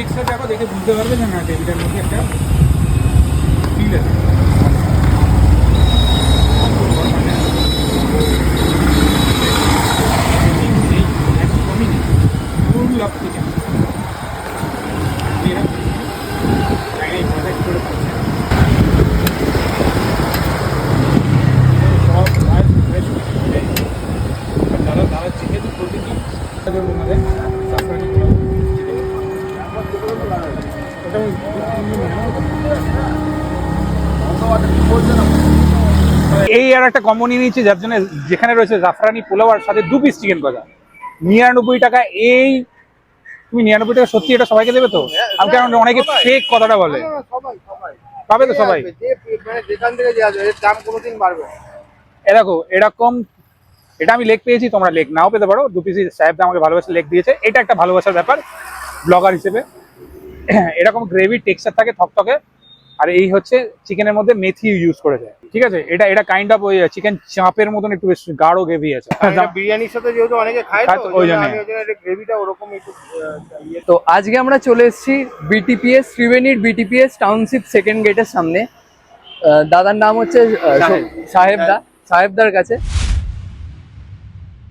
দেখে বুঝতে পারবে যে না টেবিলের মধ্যে একটা ফিল আছে। দাদা দাদা চিকেন প্রতিদিন তাদের এই আর একটা কম্বো নিয়ে নিয়েছি, যার জন্য যেখানে রয়েছে জাফরানি পোলাও আর সাথে দু পিস চিকেন কষা নিরানব্বই টাকা, এই তুমি নিরানব্বই টাকা সত্যি এটা সবাইকে দেবে তো? আমি কেন অনেকে ফেক কথাটা বলে। পাবে তো সবাই? যে যেখান থেকে যে আসবে এর দাম কোনোদিন বাড়বে না। এ দেখো, এরকম এটা আমি লেখ পেয়েছি, তোমরা লেখ নাও পেতে পারো। দু পিসি সাহেব আমাকে ভালোবাসা লেখ দিয়েছে। এটা একটা ভালোবাসার ব্যাপার। ব্লগার হিসেবে। এরকম গ্রেভি টেক্সচার থাকে থকথকে আর এই হচ্ছে চিকেনের মধ্যে মেথি ইউজ করে করেছে। ঠিক আছে? এটা এটা কাইন্ড অফ ওই চিকেন চাপের মতন একটু বেশ গাঢ় গ্রেভি আছে। বিরিয়ানির সাথে যেহেতু অনেকে খায় তো ওই জন্য গ্রেভিটা ওরকম একটু ইয়ে। তো আজকে আমরা চলে এসেছি বিটিপিএস ত্রিবেণীর বিটিপিএস টাউনশিপ সেকেন্ড গেটের সামনে। আহ, দাদার নাম হচ্ছে আহ, সাহেব। সাহেবদা। সাহেবদার কাছে।